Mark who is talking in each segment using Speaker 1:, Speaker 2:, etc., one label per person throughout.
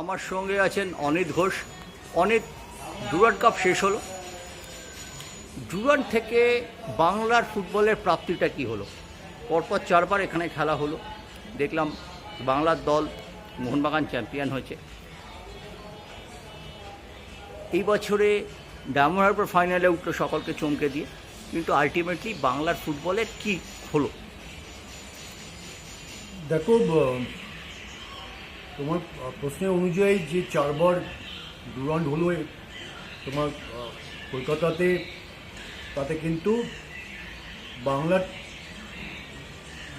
Speaker 1: আমার সঙ্গে আছেন অনিত ঘোষ। অনিত, ডুরান্ড কাপ শেষ হলো। ডুরান্ড থেকে বাংলার ফুটবলের প্রাপ্তিটা কি হলো? পরপর চারবার এখানে খেলা হলো। দেখলাম বাংলার দল মোহনবাগান চ্যাম্পিয়ন হয়েছে। এই বছরে ডায়মন্ড হারবার ফাইনালে উঠল সকলকে চমকে দিয়ে। কিন্তু আলটিমেটলি বাংলার ফুটবলের কি হলো?
Speaker 2: দেখো তোমার প্রশ্নের অনুযায়ী যে চারবার ডুরান্ড হলো তোমার কলকাতাতে, তাতে কিন্তু বাংলার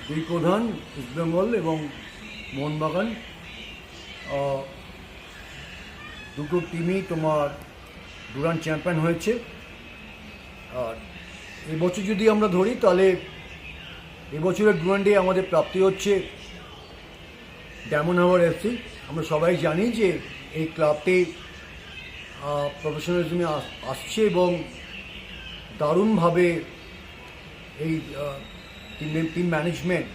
Speaker 2: দুই প্রধান ইস্টবেঙ্গল এবং মোহনবাগান দুটো টিমই তোমার ডুরান্ড চ্যাম্পিয়ন হয়েছে। আর এবছর যদি আমরা ধরি, তাহলে এবছরের ডুরান্ডে আমাদের প্রাপ্তি হচ্ছে ডায়মন্ড হাওয়ার এফসি আমরা সবাই জানি যে এই ক্লাবটি প্রফেশনালিজমে আসছে এবং দারুণভাবে এই টিম টিম ম্যানেজমেন্ট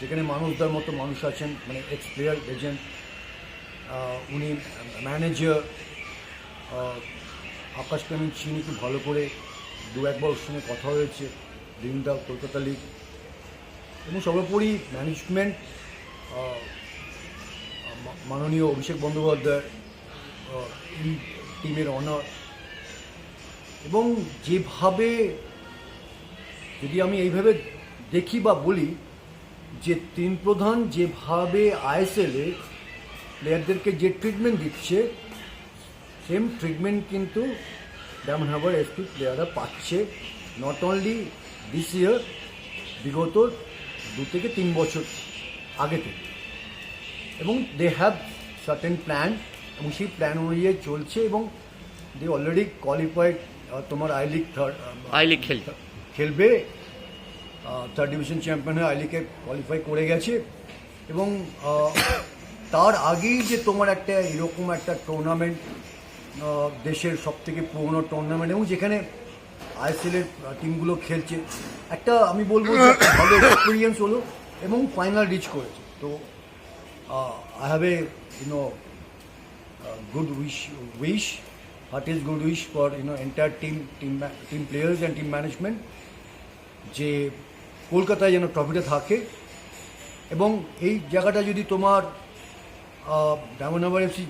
Speaker 2: যেখানে মানুষদের মতো মানুষ আছেন মানে এক্স প্লেয়ার এজেন্ট উনি ম্যানেজার আকাশ প্রেমিক চিনি খুব ভালো করে দু একবার ওর সঙ্গে কথা হয়েছে বিভিন্ন কলকাতা লিগ এবং সর্বোপরি ম্যানেজমেন্ট মাননীয় অভিষেক বন্দ্যোপাধ্যায় টিমের অনার এবং যেভাবে, যদি আমি এইভাবে দেখি বা বলি, যে তিন প্রধান যেভাবে আইএসএলে প্লেয়ারদেরকে যে ট্রিটমেন্ট দিচ্ছে সেম ট্রিটমেন্ট কিন্তু ডায়মন্ড হারবার এসপি প্লেয়াররা পাচ্ছে। নট অনলি দিস ইয়ার বিগত দু থেকে তিন বছর আগে থেকে। এবং দে হ্যাভ সার্টেন প্ল্যান এবং সেই প্ল্যান অনুযায়ী চলছে এবং দে অলরেডি কোয়ালিফাইড তোমার I league third
Speaker 1: I league খেলতে
Speaker 2: খেলবে। থার্ড ডিভিশন চ্যাম্পিয়ন হয়ে আই লিগে কোয়ালিফাই করে গেছে। এবং তার আগেই যে তোমার একটা এরকম একটা টুর্নামেন্ট দেশের সব থেকে পুরোনো টুর্নামেন্ট এবং যেখানে আইএসএলের টিমগুলো খেলছে। একটা আমি বলব ভালো এক্সপিরিয়েন্স হলো এবং ফাইনাল রিচ করেছে। তো I you know uh, good wish wish heartiest good wish for you know entire team team team players and team management যে কলকাতায় যেন ট্রফিটা থাকে এবং এই জায়গাটা যদি তোমার ডায়মন্ড হারবার এফসি